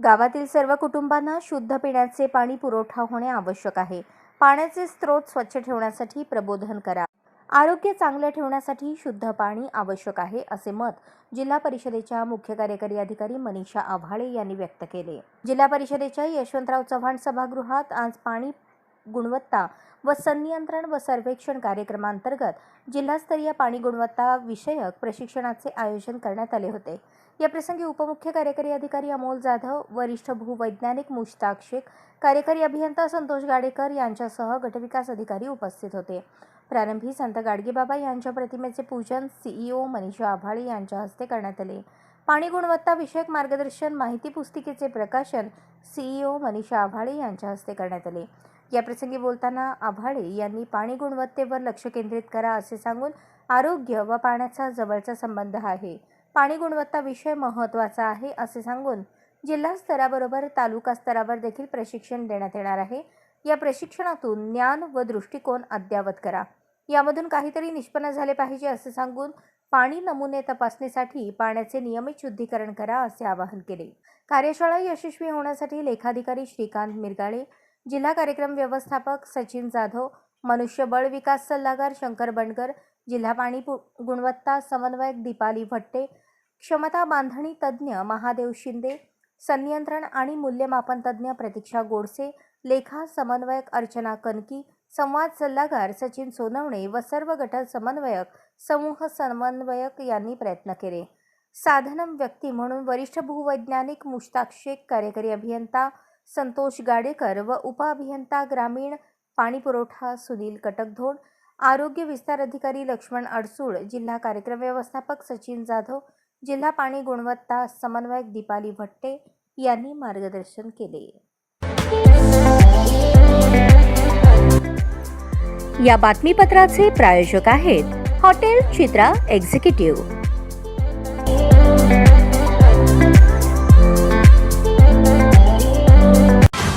गावातील सर्व कुटुंबांना शुद्ध पिण्याचे पाणी पुरवठा होणे आवश्यक आहे. पाण्याचे स्रोत स्वच्छ ठेवण्यासाठी प्रबोधन करा. आरोग्य चांगले ठेवण्यासाठी शुद्ध पाणी आवश्यक आहे असे मत जिल्हा परिषदेच्या मुख्य कार्यकारी अधिकारी मनीषा आव्हाळे यांनी व्यक्त केले. जिल्हा परिषदेच्या यशवंतराव चव्हाण सभागृहात आज पाणी गुणवत्ता व संनियंत्रण व सर्वेक्षण कार्यक्रमांतर्गत जिल्हास्तरीय पाणी गुणवत्ता विषयक प्रशिक्षणाचे आयोजन करण्यात आले होते. या प्रसंगी उपमुख्य कार्यकारी अधिकारी अमोल जाधव वरिष्ठ भूवैज्ञानिक मुश्ताक शेख कार्यकारी अभियंता संतोष गाडेकर यांच्यासह गटविकास अधिकारी उपस्थित होते. प्रारंभी संत गाडगेबाबा यांच्या प्रतिमेचे पूजन सीईओ मनीषा आभाळे यांच्या हस्ते करण्यात आले. पाणी गुणवत्ता विषयक मार्गदर्शन माहिती पुस्तिकेचे प्रकाशन सीईओ मनीषा आभाळे यांच्या हस्ते करण्यात आले. या प्रसंगी बोलताना आभाळे यांनी पाणी गुणवत्तेवर लक्ष केंद्रित करा असे सांगून आरोग्य व पाण्याचा जवळचा संबंध आहे. पाणी गुणवत्ता विषय महत्त्वाचा आहे असे सांगून जिल्हा स्तराबरोबर तालुका स्तरावर देखील प्रशिक्षण देण्यात येणार आहे. या प्रशिक्षणातून ज्ञान व दृष्टिकोन अद्यावत करा. यामधून काहीतरी निष्पन्न झाले पाहिजे असे सांगून पाणी नमुने तपासणीसाठी पाण्याचे नियमित शुद्धीकरण करा असे आवाहन केले. कार्यशाळा यशस्वी होण्यासाठी लेखाधिकारी श्रीकांत मिरगाळे जिल्हा कार्यक्रम व्यवस्थापक सचिन जाधव मनुष्यबळ विकास सल्लागार शंकर बंडकर जिल्हा पाणी गुणवत्ता समन्वयक दीपाली भट्टे क्षमता बांधणी तज्ज्ञ महादेव शिंदे संनियंत्रण आणि मूल्यमापन तज्ज्ञ प्रतीक्षा गोडसे लेखा समन्वयक अर्चना कनकी संवाद सल्लागार सचिन सोनवणे व सर्व गट समन्वयक समूह समन्वयक यांनी प्रयत्न केले. साधनम व्यक्ती म्हणून वरिष्ठ भूवैज्ञानिक मुश्ताक शेख कार्यकारी अभियंता संतोष गाडेकर व उपअभियंता ग्रामीण पाणीपुरवठा सुनील कटकधोड आरोग्य विस्तार अधिकारी लक्ष्मण अडसूळ जिल्हा कार्यक्रम व्यवस्थापक सचिन जाधव जिल्हा पाणी गुणवत्ता समन्वयक दीपाली भट्टे यांनी मार्गदर्शन केले. या बातमीपत्राचे प्रायोजक आहेत हॉटेल चित्रा एक्झिक्युटिव्ह.